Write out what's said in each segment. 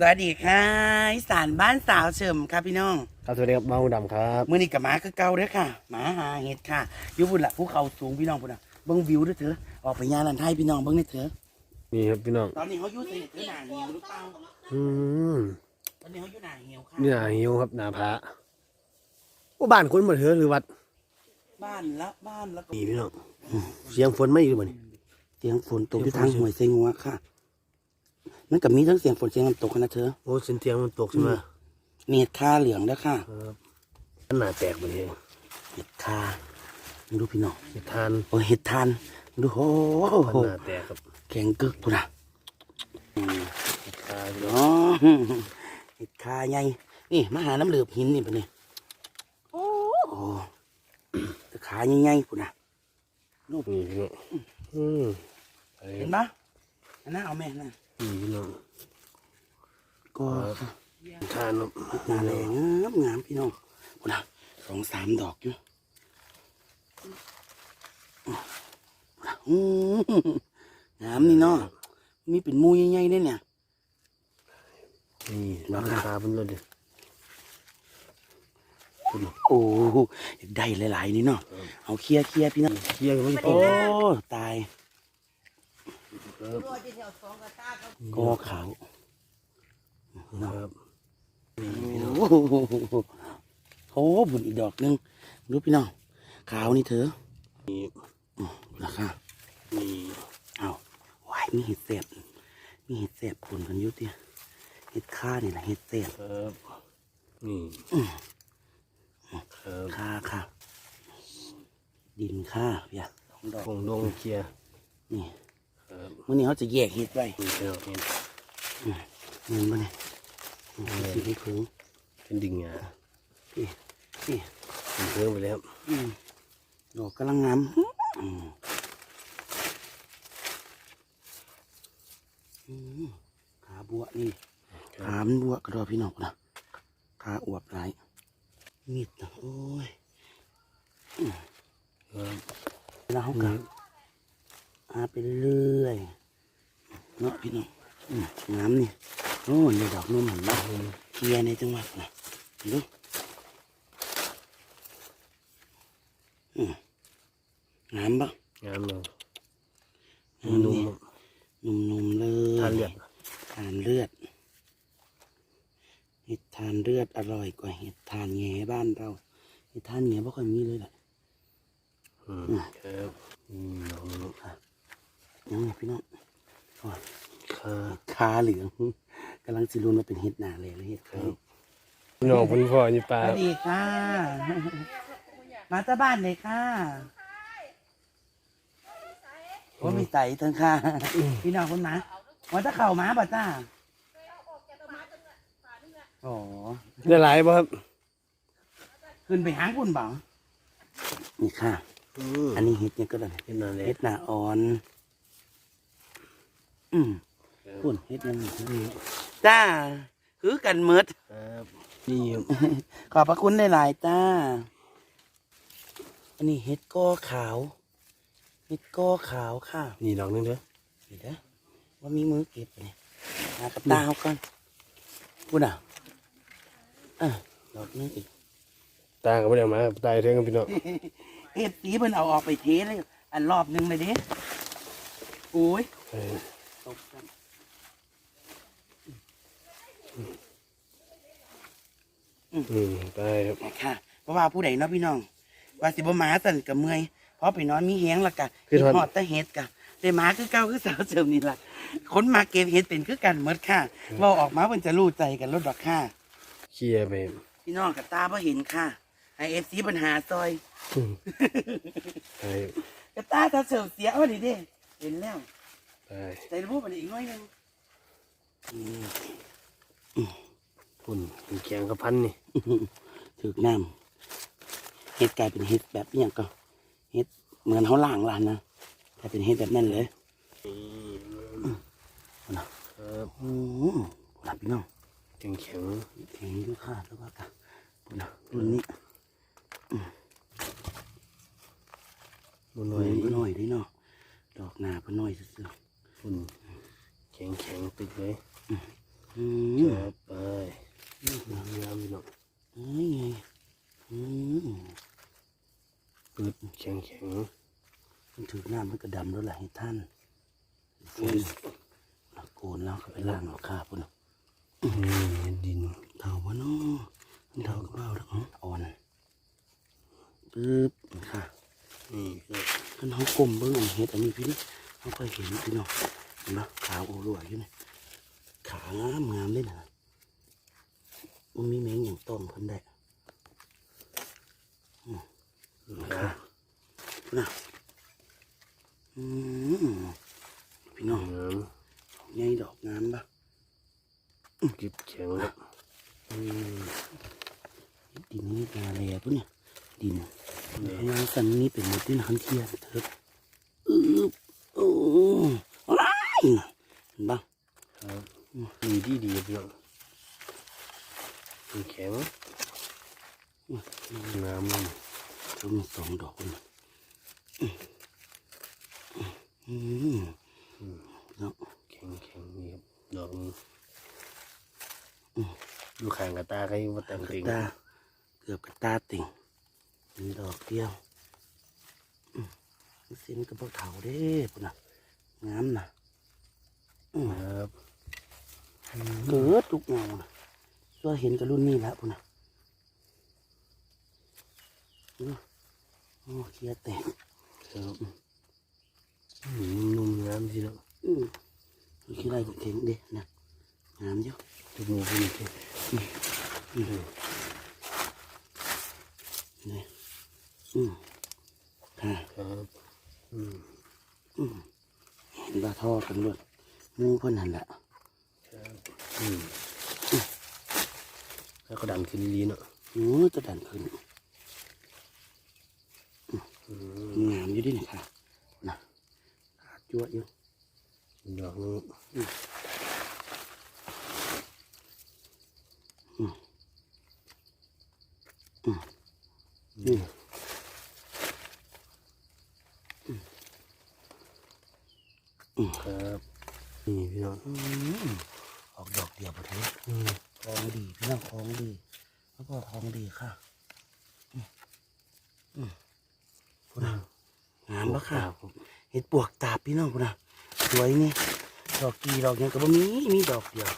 สวัสดีค่ะอีสานบ้านสาวเฉิมครับพี่น้องครับสวัสดีครับบ้าหูดำครับมื่อนี้กับหมาคือเก่าเด้อค่ะหมาหาเห็ดค่ะอยู่พุ่นละภูเขาสูงพี่น้องพุ่นละเบิ้งวิวเด้อเถอะออกไปยาลันไทยพี่น้องเบิ้งนี่เถอะนี่ครับพี่น้องตอนนี้เขาอยู่ใส่เถอะหนาเหี่ยวหรือเปล่าอืมตอนนี้เขาอยู่หนาเหี่ยวค่ะนี่หนาหิวครับหนาพระโอ้บ้านคนหมดเถอะหรือวัดบ้านละบ้านแล้วก็นี่พี่น้องอืมเสียงฝนไม่อยู่บ่นี่เสียงฝนตกที่ทางห้วยไซงัวค่ะ มันก็มีทั้งเสียงฝนเสียงน้ำตกนะเธอ โอ้เสียงเตียงมันตกใช่ไหมนี่เห็ดค่าเหลืองเด้อค่ะครับอันหนาแตกบ่นี่เห็ดค่ามึงดูพี่น้องเห็ดทานโอ้ยเห็ดทานมึงดูโอ้อันโหหนาแตกครับแข็งกึกพุ่นละอืมเห็ดทานพี่น้องอ๋อเห็ดคาใหญ่นี่มาหาน้ำเหลือบหินนี่ปะเนี่ยโอ้โหแต่ขาใหญ่ๆพุ่นนะนี่พี่น้องอืมไปเห็นปะอันนั้นเอาแม่นะ นี่พี่น้องก็เห็ดทานครับนาแรงงามงามพี่น้องพุ่นนะสองสามดอกอยู่อืมงามนี่เนาะมีเป็นหมูใหญ่ๆด้วยเนี่ยนี่ราราคาคาเป็นเลยดิโอ้ได้หลายๆนี่เนาะเอาเคลียร์เคลียร์พี่น้องเคี่ยงไม่พโอ้อตาย ครับก็ขาวครับโอ้โหโอ้บุญอีกดอกหนึงดูพี่น้องขาวนี่เธอนี่ราคานี่เอาวายมีเห็ดเสียบมีเห็ดเสียบผลกันอยุติเห็ดค่านี่แหละเห็ดเสียบครับนี่ครับค่าค่ะ ดินค่าเพียสองดอกคงดงเคลียร์นี่ครับ มื่อนี้เขาจะแยกเห็ดไว้นี่เป็นเอาเห็นเงินมาเนี่ยสีไม่พึ่งเป็นดิ่งอะนี่นี่เป็นเพิ่มไปแล้วอืมดอกกำลังงามอืมอืมขาบัวนี่ขามันบัวกระดอพี่น้องนะขาอวบไรมีดนะโอ้ยครับแล้วเขาก็ หาไปเรื่อยๆเนาะพี่น้องอืมงามนี่โอ้ในดอกนุ่มหันมาเคลียร์ในจังหวัดนะดูอืมงามปะงามเลยงามนุ่นี่มนุ่มๆเลยทานเลือดทานเลือดเห็ดทานเลือดอร่อยกว่าเห็ดทานแง่บ้านเราเห็ดทานแง่บ่ค่อยมีเลยแหละอืมครับอืมน้อง ยังไงพี่น้องโอ้ยครับขาเหลืองกำลังสิรุนมาเป็นเห็ดหนาเลยเลยเห็ดครับพี่น้องคุณพ่อนี่ปลาสวัสดีค่ะ มาจากบ้านเลยค่ะว่ามีใส่ทั้งค่ะ พี่น้องคนหมาว่าจะเข่าหมาบ่จ้าอ๋อได้หลายป่ะครับขึ้นไปหางคุณบ่านี่ค่ะอืมอันนี้เห็ดเนี่ยก็ได้เห็นนั่นแหละเห็ดหนาอ่อน อืมคุณเห็ดยังนี่จ้า คือกันเมิดครับนี่ขอบพระคุณหลายๆจ้า อันนี้เห็ดก้อขาวเห็ดก้อขาวค่ะ นี่ดอกนึงเด้อเดี๋ยวนะว่ามีมือเก็บไปเนี่ยหากับตาเขาก่อนพูดอะอะดอกนึงอีก ตาก็ไม่ได้เอามาตายเท่งกันพี่น้องเห็ดสีเพิ่นเอาออกไปเทเลย อันรอบหนึงเลยเด้โอ้ยเออ ตกกันอืมตายครับค่ะเพราะว่าผู้ใดเนาะพี่น้อง ว่าสิบ่หมาสั่นกับเมื่อยเพราะไปนอนมีแหงละกะกินฮอดแต่เห็ดกะแต่หมาคือเก่าคือสาวเสริมนี่ล่ะคนมาเก็บเห็ดเป็นคือกันหมดค่ะเว่าออกมาเพิ่นจะรู้ใจกันรถดอกค่ะเคลียร์ไปพี่น้องกับตาบ่เห็นค่ะไอเอฟซีปัญหาซอยกับตาถ้าเสริมเสียว่าดิเด้เห็นแล้ว ตายใจระบุมันอีกหน้อยหนึงปุ่นเป็นแกงกระพันนี่ถึกน้ำเห็ดกลายเป็นเห็ดแบบอหย่างก็เห็ดเหมือนเขาล่างลานนะกลายเป็นเห็ดแบบนั้นเลยครับโอ้โหหลับพี่น้องแข็งแข็งแข็งด้วยค่ะแล้วก็กะปุ่นนะรุ่นนี้มันหหน่น่ออยยหน่อยได้เนาะดอกหนาเพิ่นหน่อยซื่อ ฝุ่นแข็งแข็งตึกเลยจับไปงามยามหรอกอืมเปืดแข็งแข็งมันถือหน้ามันก็ดำแล้วล่ะให้ท่านฝุ่นละโกนแล้วก็ไปล่างหรอกข้าพุ่นดินเท่าวะเนาะเท่ากับเบ้าหรออ่อนปึ๊บค่ะนี่ก็ขันเขากลมเบื้องเฮ็ดอันนี้พี่ นี่เขาเคยเห็นพี่น้องเห็นปะขาวโอรวยอยู่นี่ขางามงามเลยนะมันมีแมงอย่างต้มคนได้อืมนี่ค่ะนะอืมพี่น้องน้ใหญ่ดอกงามปะำกิบแข็งครับอืมดินนี่กาแลปุ๊เนี่ยดินยางสันนี้เป็นหมดที่นันเทียนเถิดอือโอ้ ว้ายเห็นปะครับดีดีดีพี่น้องมันแข็งน้ำมันเขามีสองดอกเลยอืมเนาะแข็งแข็งนี่ครับดอกนี้ดูขางกระตาใครมาแต่งกระติงตาเกือบกระตาติ่งมีดอกเดียวอืมเส้นกระบอกเถาเด้ปุ่นน่ะ งามน่ะอืมครับเกิดทุกเงาน่ะก็เห็นกับรุ่นนี้แล้วปุ่นน่ะอืมโอ้เคลียร์แตกครับอืมนุ่มๆน้ำสิเนาะอืมขี้ไรก็เข็งเด้นะงามอยู่ดูมือพี่นี่สิอืมนี่อืมค่ะครับอืมอืม เห็นว่าท่อกันเลยหมูเพิ่นนั่นแหละครับอืมแล้วก็ดันขึ้นดีๆเนาะโอ้จะดันขึ้นอืมงามอยู่ดินี่ค่ะนะขาดจั่วอยู่ดอกนึง นี่ ครับนี่พี่น้องอืมออกดอกเดียวพอดีอืมทองดีพี่น้องทองดี แล้วก็ทองดีค่ะอืมอืมพุ่นน่ะงามปะค่ะผมเห็ดปวกตาบพี่น้องพุ่นน่ะสวยนี่ดอกกีดอกหยังก็บ่มีมีดอกเดียว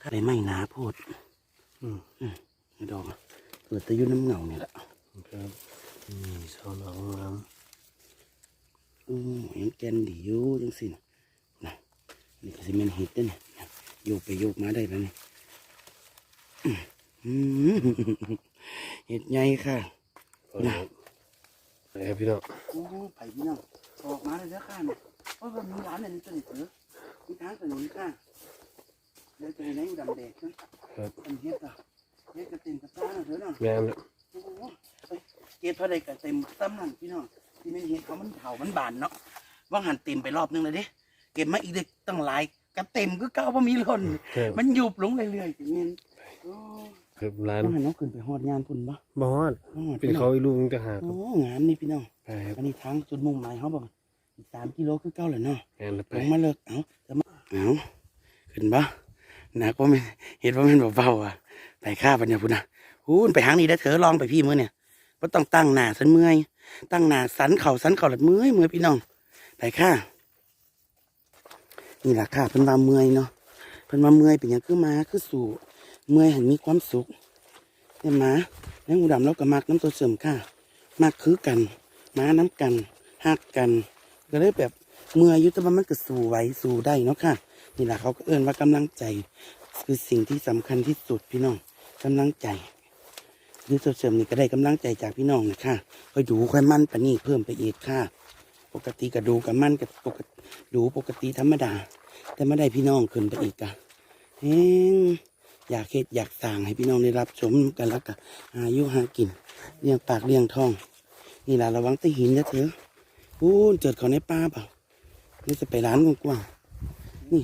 ถ้าได้ไม่หนาโพดอืมนี่ดอกอะเกิดแต่อยู่น้ำเงานี่แหละครับนี่สองดอกงามอืมเห็นแกนดีอยู่จังสินะนะ นี่ก็สิเป็นเห็ดเด้อเนี่ยนะโยกไปโยกมาได้แล้วนี่อืมเห็ดใหญ่ค่ะนะนะครับพี่น้องโอ้ไปพี่น้องออกมาเลยเด้อค่ะเนี่ยเพราะว่ามีร้านอันนี้ตัวนี้เถอะมีทางถนนค่ะเดี๋ยวจะให้นายอยู่ดำแดกนะครับอันเฮ็ดอะเฮ็ดกระเต็มกระต้าน่ะเถอะเนาะงามเลยโอ้โหไปเก็บเท่าใดก็เต็มซ้ำนั่นพี่น้องที่มันเห็นเขามันเผามันบานเนาะว่างหันเต็มไปรอบนึงเลยเด้ เก็บมาอีกเด็กตั้งหลายก็เต็มก็เก้าว่ามีหล่นครับ มันยุบลงเรื่อยๆอย่างนี้โอ้ครับร้านว่างหันน้องขึ้นไปหอดงานพุ่นปะบอสฮอดเป็นพี่น้เขาองอีกลูกนึงต่างหากคโอ้รับงามนี่พี่น้องไปครับอันนี้ทางจุดมุ่งหมายเขาบอกอีกสามกิโลคือเก้าเลยเนาะ งานแล้วไปลงมาเลิกเอาจะมาเอาขึ้นปะหนักว่ามันเห็นว่ามันเบาๆอะไปข้าปัญญาพุ่นนะอู้นไปหางนี้ได้อเถอะลองไปพี่มือเนี่ยว่าต้องตั้งหน้าสันเมื่อยตั้งหน้าสันเข่าสันเข่าหลัดเมื่อยเมื่อยพี่น้องไปข้า นี่แหละค่ะเพิ่นว่าเมื่อยเนาะเพิ่นว่าเมื่อยเป็นหยังคือมาคือสู่เมื่อยหันมีความสุขเนี่ยหมาแล้วงูดำเราก็มักน้ำตัวเสริมค่ะมักคือกันมาน้ำกันหักกัน ก็เลยแบบเมื่อยยุติว่ามันก็สู่ไหวสู่ได้เนาะค่ะ นี่แหละเขาก็เอื้นว่ากำลังใจ คือสิ่งที่สำคัญที่สุดพี่น้องกำลังใจหรือเสริมนี่ก็ได้กำลังใจจากพี่น้องนะค่ะค่อยดูค่อยมั่นปนี่เพิ่มไปอีกค่ะ ปกติก็ดูกับมั่นกับปกติดูปกติธรรมดา แต่ไม่ได้พี่น้องขึ้นไปอีกอะเฮงอยากเฮ็ดอยากสร้างให้พี่น้องได้รับชมกันแล้วก็อายุหากินเลี้ยงปากเลี้ยงท้อง นี่แหละระวังตะหินนะเถอะพูนเจิดเขาในป่าเปล่านี่จะไปร้านกว้างๆนี่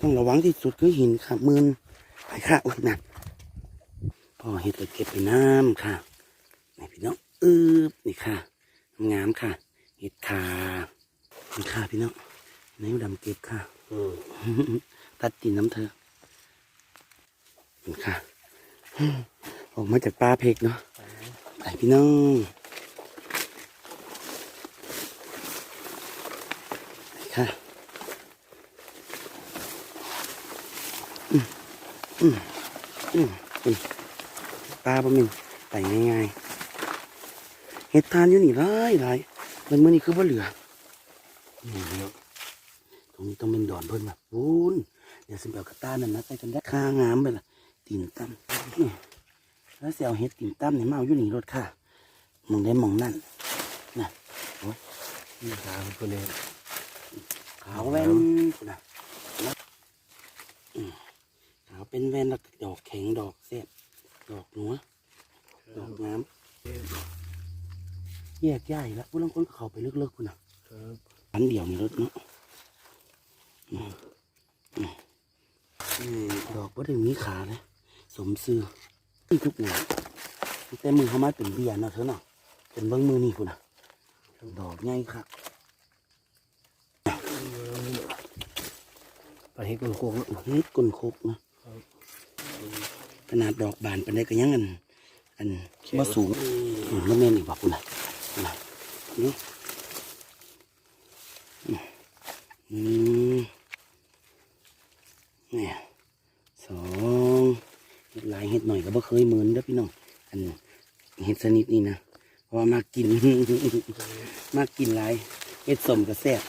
ต้องระวังที่สุดคือหินค่ะมืนไปค่ะอุ้ยหนักพอเห็ดก็เก็บไปน้ำค่ะนี่พี่น้องอืบนี่ค่ะงามค่ะ เห็ดขานี่ค่ะพี่น้องในดำเก็บค่ะอืมตัดตีนน้ำเธอนี่ค่ะออกมาจากป่าเพกเนาะไปพี่น้องค่ะอืมอืมอืมอืมปลาบ่แมินไต่ง่ายๆเห็ดทานอยู่นี่หลายหลาย มันมื้อนี้คือบ่เหลือนี่พี่น้องตรงนี้ต้องเป็นดอนเพิ่นแบบวุ้นเดี๋ยวสิเอากระต้านั่นนะใส่กันได้ค่างามไปละตีนตั้มนี่แล้วสิเอาเห็ดตีนตั้มนี่มาเอาอยู่นี่รถค่ะมองได้มองนั่นน่ะโอ้ยนี่ตาคนนี้ขาวแว่นพุ่นน่ะแล้วอืมขาวเป็นแว่นแล้วก็ดอกแข็งดอกแซ่บดอกหนัวดอกงาม แยกย้ายแล้วผู้ลางคนก็เข้าไปลึกๆพุ่นน่ะครับอันเดียวนี่รถเนาะนี่ดอกบ่ได้มีขาเลยสมซื้อนี่ทุกหัวแต่มือเขามาเป็นเบียร์เนาะเธอเนาะเป็นเบิ้งมือนี่คุณน่ะดอกง่ายค่ะไปให้คนโค้งแล้วเฮ็ดกลนคกนะขนาดดอกบานเป็นได้ก็ยังอันอันว่าสูงอืมแล้วแม่นอีกบอกคุณน่ะ คุณน่ะนี่อืมเนี่ยสองเฮ็ดหลายเฮ็ดหน่อยก็บ่เคยเหมือนเด้อพี่น้องอันเฮ็ดชนิดนี้นะเพราะว่ามากิน มากินหลายเฮ็ดสมก็แซ่บ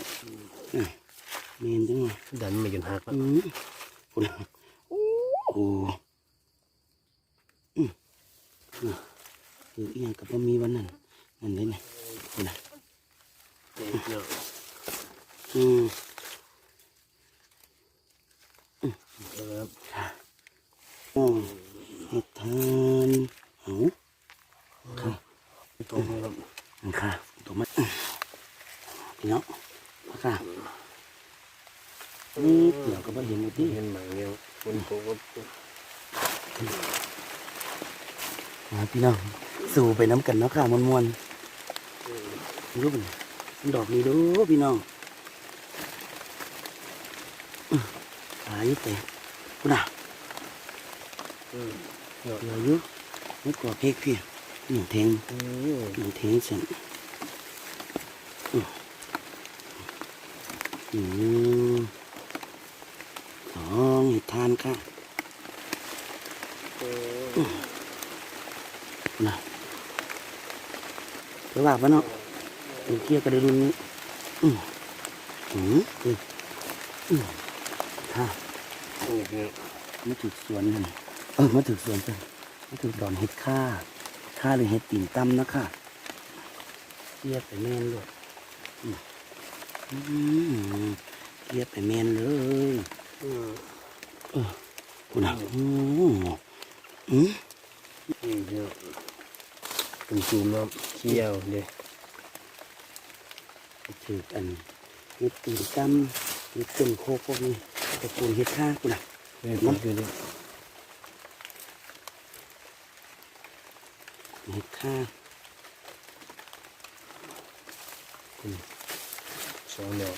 อะเมนจังเลยดันไม่จนหักแล้วอืมคุณโอ้โหอืมน่ะคือเอียงกับว่ามีวันนั้น นั่นเลยนะคุณนะนี่พี่น้องอืมครับค่ะอ๋อเห็ดทานเอาค่ะตรงครับอันค่ะตัวมันพี่น้องมาค่ะนี่เกี่ยวกับว่าเห็นอยู่ที่เห็นหมางเดียวคนโค้งก็มาพี่น้องสู่ไปน้ำกันเนาะค่ะมวนมวนๆ รูปดอกนี้ดูพี่น้องอื้อหายไปคุณอะอืมเดี๋ยวอยู่ไม่กลัวเพกพี่หนึ่งเทงอืมหนึ่งเทงฉันอื้ออืมสองเห็ดทานค่ะนะเดี๋ยวว่าปะเนาะ เดี๋ยวเกี่ยวกับเดี๋ยวรุ่นนี้อืมอืมอืมอืมค่ะนี่พี่น้องมาถึกสวนนั่นเออมาถึกสวนจ้ะมาถึกดอนเห็ดค่าค่าหรือเห็ดตีนตั้มนะค่ะเกียบไปแม่นเลยอืมอืมเกียบไปแม่นเลยอืมคุณอะอืมอืมนี่พี่น้องเป็นซูมเนาะเขี้ยวเด้ ถึกอันเห็ดตีนตั้มเห็ดต้นโคกพวกนี้ตระกูลเห็ดค่าคุณอะนี่พี่คือนี่เห็ดค่าสองดอก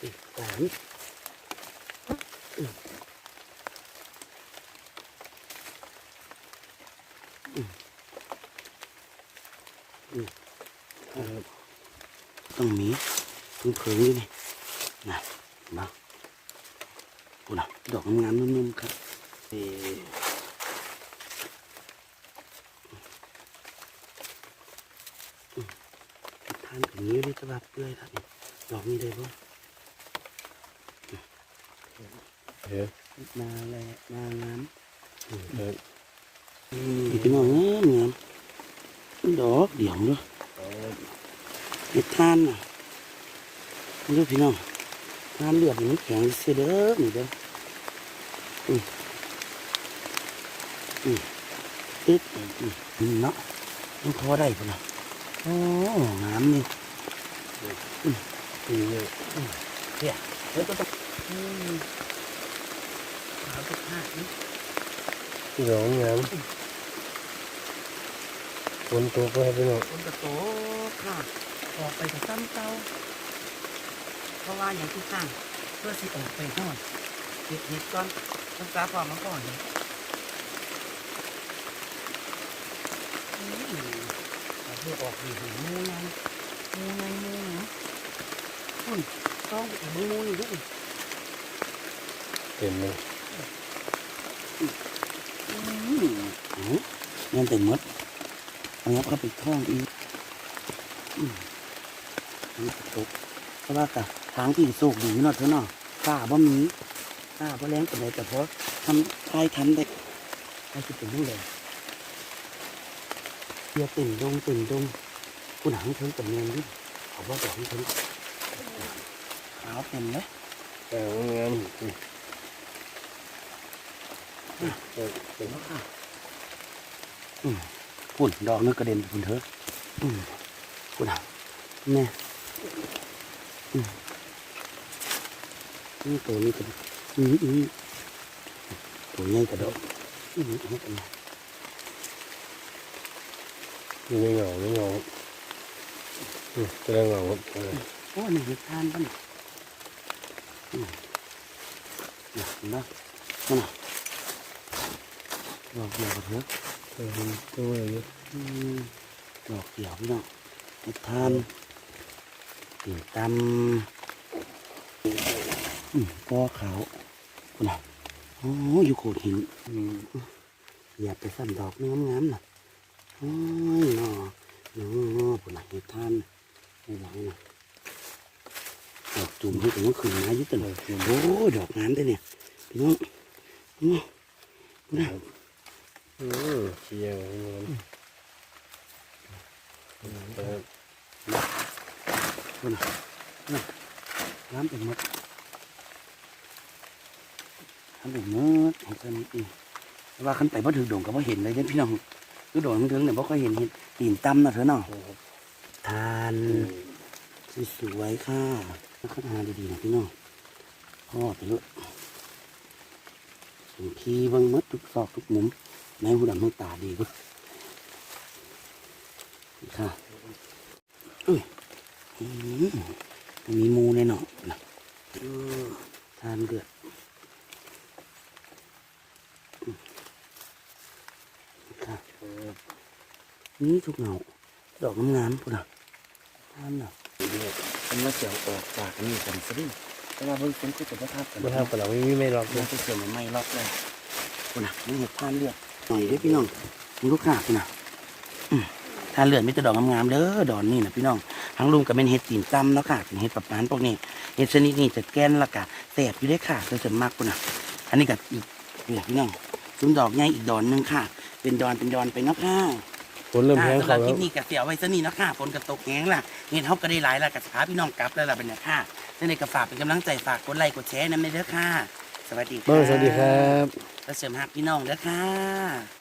อีกสาม ต้องมีพึ่งเพิงด้วยนี่นะมาคุณอะดอกงามๆนุ่มๆครับนี่ทานกับนี้ด้วยจะแบบเปื่อยครับนี่ดอกนี้ได้ปะเฮ้ยมาแลมางามเฮ้ยนี่พี่น้องงามงามดอกเดี่ยวเนาะ เอาเห็ดทานน่ะนี่เด้อพี่น้องทานเลือดนี่มันแข็งเสียเด้อนี่เด้ออืมอืมอึ๊บอืมอืมเนาะมันพอได้ปะเนาะโอ้งามนี่นี่เนี่ยเนี่ยเดี๋ยวก็ต้องอืมขาวทุกภาคนี่ที่ร้องงามฝนตกไปพี่น้องคนกระโตค่ะ ออกไปกับซ้ำเตาเพราะว่าอย่างที่สร้างเพื่อสิออกไปหอดเห็ดเห็ดก่อนต้องกาความมาก่อนเนี่ยอืมเอาเพื่อออกดีหูมูไงมูไงมูเนาะคุณต้องไปอีกมือนี่ด้วยเต็มเลยเงินเต็มหมดอันนี้ก็ไปท่องอีกอื มนี่ตกเพราะว่ากะทางที่โชคดีเนาะเธอเนาะฝ้าบ่มีฝ้าบ่แรงปานใดแต่เพราะทำทายทันได้ใครสิเป็นผู้เลยเบียเต็มดงเต็มดงคุณหางเทิงกับเงินดิเขาบอกบอกให้เทิงขาวเต็มเลยแต่งามอืมเออเต็มแล้วค่ะอืมฝุ่นดอกนึกกระเด็นไปฝุ่นเถอะอืมคุณหางแม่อืม นี่ตัวนี้กันอืมอืมตัวใหญ่กระโดดอืมอันนี้เป็นไงนี่ไม่เงาเงาอืมจะได้เงาครับเออโอ้นี่เห็ดทานป่ะนี่ยอืมนะเห็นปะนั่นน่ะดอกเดียวกับเถอะเออตัวอะไรเยอืมดอกเดียวพี่น้องทาน ติ่ตำอืมปอขาวคุณน่ะโอ้อยู่โขดหินอืมอย่าไปสั่นดอกงามๆน่ะโอ้ยนาะเนาะคุณน่ะเห็ดท่านไม่ไหวนะดอกจุ่มให้ถึงว่าขึ้นมาอยุ่ตลอดโอ้ดอกงามเลยเนี่ยพี่น้องอืมคุณน่ะอืมเชียวเงามอืมเออ คุณนะน้ำเป็นมดน้ำเป็นมดของเส้นนี้แต่ว่าขันไปพอถือโด่งก็พอเห็นเลยเนี่พี่น้องคือโด่งถึงเนี่ยพอค่อยเห็นเห็นตีนตั้มนะเถอะเนาะทานสวยๆค่ะแล้วก็ทานดีๆนะพี่น้องพ่อไปเลยส่งพีบิ้งหมดทุกซอกทุกมุมในหูดำหูตาดีเว้ยนี่ค่ะอุ้ย มมีมูแน่นอนนะเออทานเดือดอืมค่ะเออนี่ทุกเหงาดอกงามๆพุ่นน่ะทานน่ะมันมาเสียวออกจากนี่กันซะดิแต่ว่าเบิ่งเป็นคือจะประทับกันบ่ทำกับเราไม่มีไม่รอกเลเรายจะเสียมันไม่รอบเลยคุณน่ะนี่เห็ดทานเลือดหน่อยเด้อพี่น้องมึงลูกค้าคุณน่ะอืม ทานเลือดมีแต่ดอกงามๆเด้อดอนนี่นะพี่น้องทั้งลุงก็เป็นเห็ดตีนจำเนาะค่ะเป็นเห็ดปะปานพวกนี้เห็ดชนิดนี้จะแกนและกะแสบอยู่ได้อค่ะจะสมมากคุณน่ะอันนี้กับอีกเนี่ยพี่น้องซุ้มดอกใหญ่อีกดอนหนึงค่ะ เป็นดอนเป็นดอนไปเนาะค่ะฝนเริ่มแห้งสำหรัเขาบคแล้ลิวปนี้ก็เสียไว้ซะนี่เนาะค่ะฝนกระตกแห้งล่ะเห็นเขาก็ได้หลายแล้วกับพาพี่น้องกลับแล้วล่ะเป็นเนี่ยค่ะในกระฝากเป็นกำลังใจฝากกดไลค์กดแชร์น้ำในเด้อค่ะ สวัสดีค่ะเบิ้งสวัสดีครับแล้วเสริมหักพี่น้องเด้อค่ะ